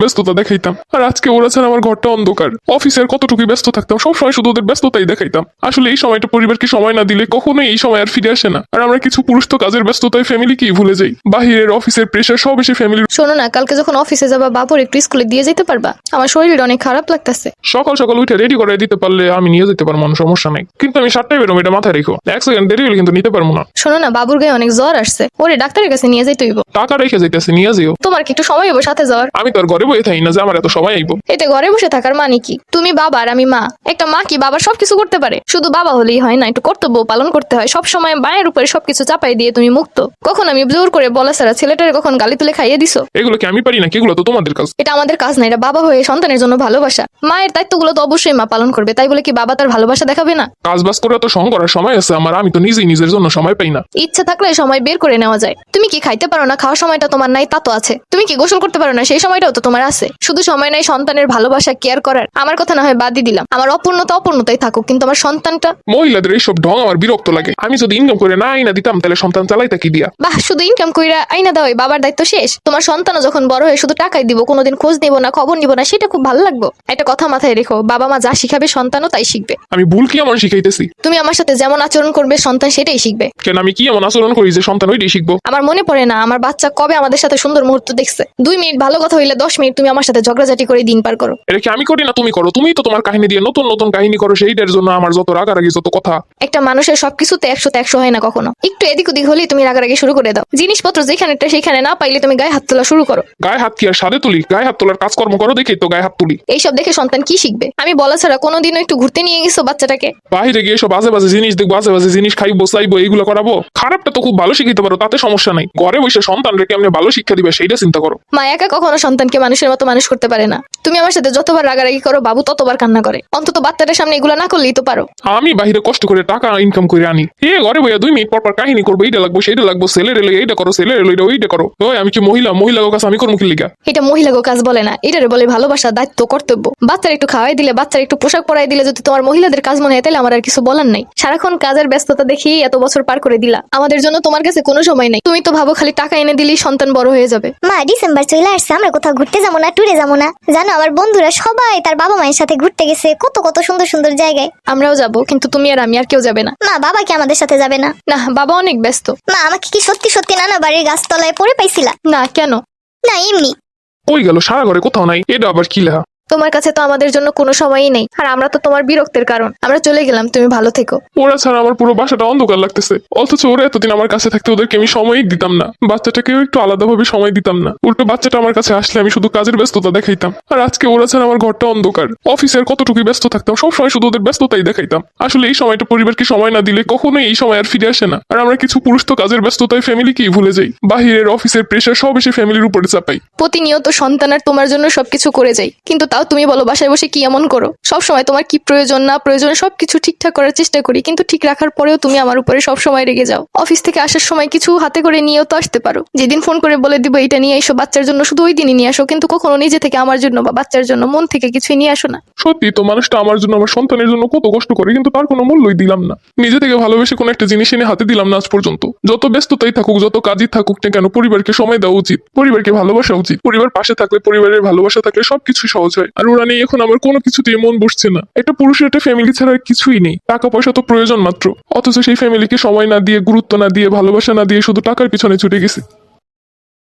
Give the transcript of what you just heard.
ব্যস্ততা দেখাইতাম। আর আজকে ওরা ছাড়া আমার ঘরটা অন্ধকার। অফিসের কতটুকু ব্যস্ত থাকতাম সবসময় শুধু ওদের ব্যস্ততাই দেখাইতাম। আসলে এই সময়টা পরিবারকে সময় না দিলে কখনোই এই সময় আর ফিরে আসে না। আর আমরা কিছু পুরুষ তো কাজের ব্যস্ততায় ফ্যামিলিকেই ভুলে যাই। বাহিরের অফিসের প্রেশার সব এসে ফ্যামিলির শোনো না কালকে যখন অফিসে যাবা বাবুর একটু স্কুলে দিয়ে যেতে পারবা। আমার শরীর অনেক খারাপ লাগতেছে। সকাল সকাল উঠে রেডি করে দিতে পারলে আমি নিয়ে যেতে পারব না সমস্যা নেই। কিন্তু আমি সাতটায় বেরোম এটা মাথায় রেখো। এক সেকেন্ড দেরি হলে কিন্তু নিতে পারব না। শোনো না বাবুর গায়ে অনেক জ্বর আসছে। ওরে ডাক্তারের কাছে নিয়ে যাইতে হইব। টাকা রেখে যাইতেছে নিয়ে যেও। তোমার কি একটু সময় হবে সাথে যাওয়ার? আমি তো আর ঘরে বয়ে থাকি না যে আমার এত আইবো। এতে ঘরে বসে থাকার মানে কি? তুমি বাবা আর আমি মা। একটা মা কি বাবার সবকিছু করতে পারে? শুধু বাবা হলেই হয় না একটু কর্তব্য পালন করতে হয়। সব সময় মায়ের উপরে সবকিছু চাপাই দিয়ে তুমি মুক্ত। কখন আমি জোর করে বলা ছাড়া ছেলেটারে কখন গালি তুলে খাইয়ে দিছো? এগুলো কি আমি পারি না এগুলো তো তোমাদের কাজ। এটা আমাদের কাজ না এটা বাবা হয়ে সন্তানের জন্য ভালোবাসা। মায়ের দায়িত্বগুলো তো অবশ্যই মা পালন করবে তাই বলে কি বাবা তার ভালোবাসা দেখাবে না? কাজ বাজ করে তো সং করার সময় আছে আমার আমি তো নিজেই নিজের জন্য সময় পাই না। ইচ্ছা থাকলে সময় বের করে নেওয়া যায়। তুমি কি খাইতে পারো না? খাওয়ার সময়টা তোমার নাই তা তো আছে। তুমি কি গোসল করতে পারো না? সেই সময়টাও তো তোমার আছে। শুধু সময় নাই সন্তানের ভালোবাসা কেয়ার করার। আমার কথা না হয় বাদই দিলাম। আমার অপূর্ণতা অপূর্ণতাই থাকুক কিন্তু আমার সন্তানটা মহিলাদের এইসব ঢং আমার বিরক্ত লাগে। আমি যদি ইনকাম করে না আইনা দিতাম তাহলে সন্তান চালাইতা কি দিয়া? বাহ শুধু ইনকাম কইরা আইনা দাও বাবার দায়িত্ব শেষ? তোমার সন্তানও যখন বড় হয়ে শুধু টাকাই দিব কোনোদিন খোঁজ নিব না খবর নিব না সেটা খুব ভালো লাগবে। একটা কথা মাথায় রেখো বাবা মা যা শিখাবে সন্তানও তাই শিখবে। আমি ভুল কি এমন শিখাইতেছি? তুমি আমার সাথে যেমন আচরণ করবে সন্তান সেটাই শিখবে। কেন আমি কি এমন আচরণ করি যে সন্তান ওইটাই শিখব? আমার মনে পড়ে না আমার বাচ্চা কবে আমাদের সাথে সুন্দর মুহূর্ত দেখছে? দুই মিনিট ভালো কথা হইলে দশ মিনিট তুমি আমার সাথে ঝগড়াঝাটি করে দিন পার করো। এটা কি আমি করি না তুমি করো? তুমিই তো তোমার কাহিনী দিয়ে নতুন নতুন কাহিনী করো সেইটার জন্য আমার যত রাগারাগি যত কথা। একটা মানুষের সবকিছুতে একশোতে একশো হয় না কখনো। একটু এদিক ওদিক হলেই তুমি রাগারাগি শুরু করে দাও। জিনিসপত্র যেখানেটা সেখানে না পাইলে তুমি গায়ে হাত তোলা শুরু করো। গায়ে হাত কি আর সাদে তুলি? গায়ে হাত তোলার কাজকর্ম করো দেখেই তো গায়ে হাত তুলি। এইসব দেখে সন্তান কি শিখবে? আমি বলা ছাড়া কোনোদিনও একটু ঘুরতে নিয়ে গেছো বাচ্চাটাকে? বাইরে গিয়ে সব বাজে বাজে জিনিস দেখব বাজে বাজে জিনিস খাইবো চাইব এইগুলো করাবো? খারাপটা তো খুব ভালো শিখিতে পারো তাতে সমস্যা নাই। ঘরে বসে সন্তান রেখে আপনি ভালো শিক্ষা দিবে সেইটা চিন্তা করো। মা একা কখনো সন্তানকে মানুষের মতো মানুষ করতে পারে না। তুমি আমার সাথে যতবার রাগারাগি করো বাবু ততবার কান্না করে। অন্তত বাচ্চাটার সামনে এগুলো না করলেই তো পারো। আমি বাইরে কষ্ট করে টাকা ইনকাম করে আনি। এ ঘরে বইয়া দুই মিনিট পর পর কাহিনী করব এইটা লাগবো সেইটা লাগবো ছেলে রেলে এইটা করো ছেলে রেলো এটা ওইটা করো। ওই আমি কি মহিলা? মহিলা কাছে আমি করব কি লিগা? এটা মহিলাগো কাজ বলে না। এটারে বলে ভালোবাসা দায়িত্ব কর্তব্য। বাচ্চার একটু খাওয়াই দিলে বাচ্চার একটু পোশাক পরাই দিলে যদি তোমার মহিলাদের কাজ মনে হয় তাহলে আমার আর কিছু বলার নাই। সারাক্ষণ কাজের ব্যস্ততা দেখিয়ে এত বছর পার করে দিলা। আমাদের জন্য তোমার কাছে কোনো সময় নাই। তুমি তো ভাবো খালি টাকা এনে দিলেই সন্তান বড় হয়ে যাবে। মা ডিসেম্বর চলে আসছে আমরা কোথাও ঘুরতে যাব না ট্যুরে যাব না জানো আমার বন্ধুরা সবাই তার বাবা মায়ের সাথে ঘুরতে গেছে। কত কত সুন্দর সুন্দর জায়গায়। আমরাও যাব কিন্তু তুমি আর আমি আর কেউ যাবে না। না বাবা কি আমাদের সাথে যাবে না? না বাবা অনেক ব্যস্ত। না আমাকে কি সত্যি সত্যি নানা বাড়ির গাছতলায় পড়ে পাইছিলা? না কেন? না এমনি। ওই গেল সারা ঘরে কোথাও নাই। এটা আবার কি লেখা? তোমার কাছে তো আমাদের জন্য কোনো সময়ই নেই। আর আমরা তো তোমার বিরক্তের কারণ। আমরা চলে গেলাম তুমি ভালো থেকো। ওরা ছাড়া আমার পুরো বাসাটা অন্ধকার লাগতেছে। অথচ ওরা এতদিন আমার কাছে থাকতে ওদেরকে আমি সময়ই দিতাম না। বাচ্চাটাকেও একটু আলাদাভাবে সময় দিতাম না। উল্টো বাচ্চাটা আমার কাছে আসলে আমি শুধু কাজের ব্যস্ততা দেখাইতাম। আর আজকে ওরা ছাড়া আমার ঘরটা অন্ধকার। অফিসের কতটুকু ব্যস্ত থাকতাম সবসময় শুধু ওদের ব্যস্ততাই দেখাইতাম। আসলে এই সময়টা পরিবারকে সময় না দিলে কখনোই এই সময় আর ফিরে আসে না। আর আমরা কিছু পুরুষ তো কাজের ব্যস্ততায় ফ্যামিলিকেই ভুলে যাই। বাহিরের অফিসের প্রেশার সব এসে ফ্যামিলির উপরে চাপাই। প্রতিনিয়ত সন্তান আর তোমার জন্য সবকিছু করে যাই। কিন্তু তাও তুমি বলো বাসায় বসে কি এমন করো? সব সময় তোমার কি প্রয়োজন, না প্রয়োজন, সবকিছু ঠিকঠাক করার চেষ্টা করি, কিন্তু ঠিক রাখার পরেও তুমি আমার উপরে সব সময় রেগে যাও। অফিস থেকে আসার সময় কিছু হাতে করে নিয়েও তো আসতে পারো। যেদিন ফোন করে বলে দিব এটা নিয়ে এসো, বাচ্চার জন্য শুধু ওই দিনই নিয়ে আসো। কিন্তু কখনো নিজে থেকে আমার জন্য বা বাচ্চার জন্য মন থেকে কিছুই নিয়ে আসো না। সত্যি, তো মানুষটা আমার জন্য, আমার সন্তানের জন্য কত কষ্ট করে, কিন্তু তার কোনো মূল্যই দিলাম না। নিজে থেকে ভালোবেসে কোনো একটা জিনিস এনে হাতে দিলাম না আজ পর্যন্ত। যত ব্যস্ততাই থাকুক, যত কাজই থাকুক না কেন, পরিবারকে সময় দেওয়া উচিত। পরিবারকে ভালোবাসা উচিত। পরিবার পাশে থাকলে, পরিবারের ভালোবাসা থাকলে সবকিছু সহজ হয়। আর ওরা নেই এখন আমার কোনো কিছুতেই মন বসছে না। একটা পুরুষের একটা ফ্যামিলি ছাড়া আর কিছুই নেই। টাকা পয়সা তো প্রয়োজন মাত্র। অথচ সেই ফ্যামিলিকে সময় না দিয়ে, গুরুত্ব না দিয়ে, ভালোবাসা না দিয়ে শুধু টাকার পিছনে ছুটে গেছে।